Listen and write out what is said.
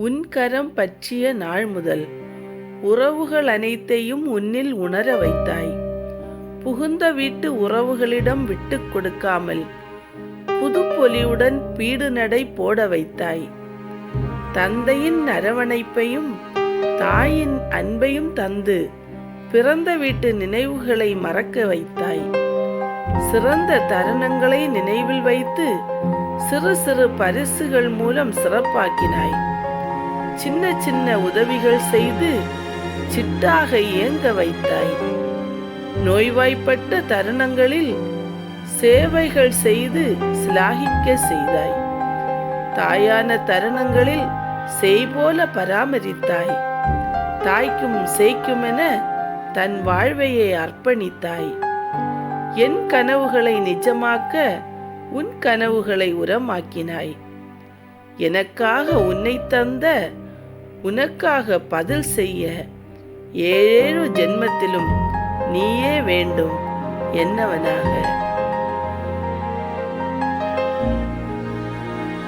உன் கரம் பற்றிய நாள் முதல். உறவுகள் அனைத்தையும் உன்னில் உணர வைத்தாய். புகுந்த வீட்டு உறவுகளிடம் விட்டுக் கொடுக்காமல் புதுப்பொலியுடன் பீடு நடை போட வைத்தாய். தந்தையின் அரவணைப்பையும் தாயின் அன்பையும் தந்து பிறந்த வீட்டு நினைவுகளை மறக்க வைத்தாய். சிறந்த தருணங்களை நினைவில் வைத்து சிறு சிறு பரிசுகள் மூலம் சிறப்பாக்கினாய். சின்ன சின்ன உதவிகள் செய்து சிட்டாக இயங்க வைத்தாய். நோய்வாய்ப்பட்ட தருணங்களில் சேவைகள் செய்து சிலாகிக்க செய்தாய். தாயான தருணங்களில் செய்போல பராமரித்தாய். தாய்க்கும் சேய்க்குமென தன் வாழ்வையை அர்ப்பணித்தாய். என் கனவுகளை நிஜமாக்க உன் கனவுகளை உரமாக்கினாய். எனக்காக உன்னை தந்த உனக்காக பதில் செய்ய ஏழேழு ஜென்மத்திலும் நீயே வேண்டும் என்னவனாக?